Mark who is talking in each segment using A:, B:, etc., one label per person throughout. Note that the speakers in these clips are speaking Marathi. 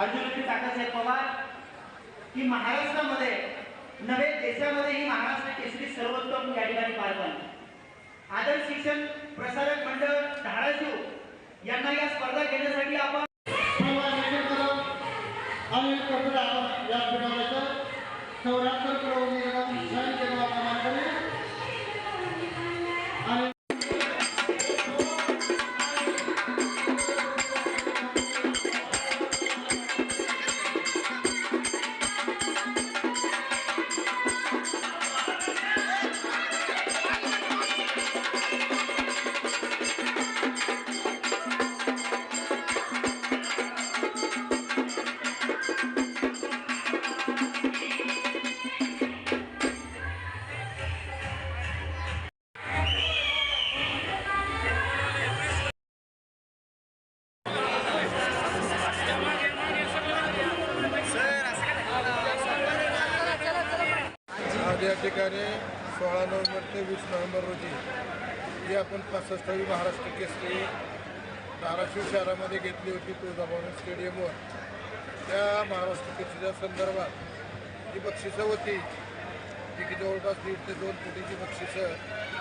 A: अर्जुनजी काकासाहेब पवार. की महाराष्ट्रामध्ये नव्हे देशामध्ये ही महाराष्ट्र केसरी सर्वोत्तम या ठिकाणी पार पाडली. आदर्श शिक्षण प्रसारक मंडळ धाराशिव यांना या स्पर्धा घेण्यासाठी आपण
B: आणि कपडा या पिढ्याचं चौऱ्याहत्तर करोड
C: आज या ठिकाणी सोळा नोव्हेंबर ते वीस नोव्हेंबर रोजी जी आपण पासष्टावी महाराष्ट्र केसरी धाराशिव शहरामध्ये घेतली होती तुळजाभवानी स्टेडियमवर त्या महाराष्ट्र केसरीच्या संदर्भात जी बक्षिसं होती जी की जवळपास दीड ते दोन कोटीची बक्षिसं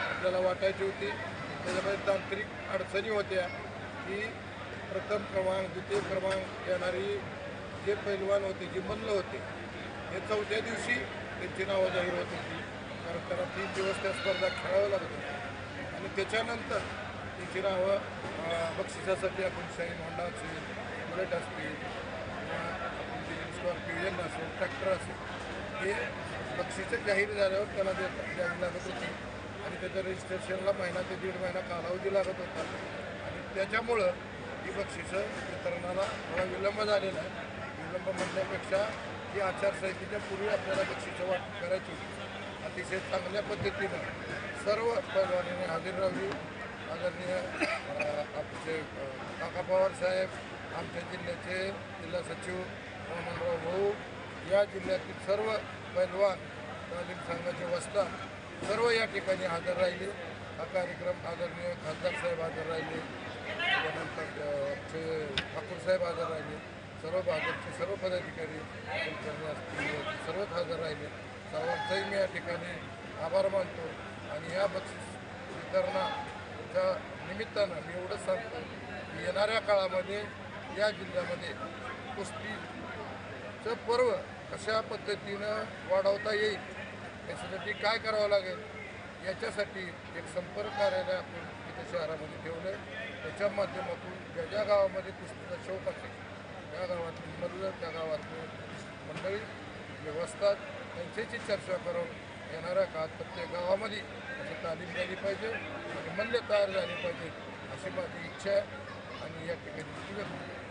C: आपल्याला वाटायची होती त्याच्यामध्ये तांत्रिक अडचणी होत्या की प्रथम क्रमांक द्वितीय क्रमांक येणारी जे पैलवान होते जे मल्ल होते हे चौथ्या दिवशी त्यांची नावं जाहीर होत होती. कारण त्यांना तीन दिवस त्या स्पर्धा खेळाव्या लागत होत्या. आणि त्याच्यानंतर त्यांची नावं बक्षिसासाठी आपण शाहीन होंडा असेल बुलेट असतील किंवा आपण स्कॉर्पिओ एन असेल ट्रॅक्टर असेल हे बक्षिसं जाहीर झाल्यावर त्याला देत द्यावी लागत होती. आणि त्याच्या रजिस्ट्रेशनला महिना ते दीड महिना कालावधी लागत होता. आणि त्याच्यामुळं ही बक्षिसं वितरणाला थोडा विलंब झालेला आहे. विलंब म्हणण्यापेक्षा ही आचारसंहितेच्या पूर्वी आपल्याला बक्षिसं वाटप करायची अतिशय चांगल्या पद्धतीनं सर्व पैलवानीने हजेर राहावी आदरणीय आमचे काका पवार साहेब आमच्या जिल्ह्याचे जिल्हा सचिव मोहनराव भाऊ या जिल्ह्यातील सर्व पैलवान तालीम संघाचे वस्ता सर्व या ठिकाणी हजर राहिले. हा कार्यक्रम आदरणीय खासदार साहेब हजर राहिले. त्यानंतर आमचे ठाकूर साहेब हजर राहिले. सर्व भाजपचे सर्व पदाधिकारी सर्वच हजर राहिले. सर्वांचाही मी या ठिकाणी आभार मानतो. आणि या बक्षीस वितरणाच्या निमित्तानं मी एवढंच सांगतो की येणाऱ्या काळामध्ये या जिल्ह्यामध्ये कुस्तीचं पर्व कशा पद्धतीनं वाढवता येईल याच्यासाठी काय करावं लागेल याच्यासाठी एक संपर्क कार्यालय आपण इथं शहरामध्ये ठेवलं आहे त्याच्या माध्यमातून ज्या ज्या गावामध्ये कुस्तीचा शौक असेल त्या गावातली मल्ल त्या गावातली मंडळी व्यवस्था त्यांच्याशी चर्चा करून येणाऱ्या काळात प्रत्येक गावामध्ये अशी तालीम झाली पाहिजे आणि मल्ल तयार झाली पाहिजे अशी माझी इच्छा आहे आणि या ठिकाणी व्यक्त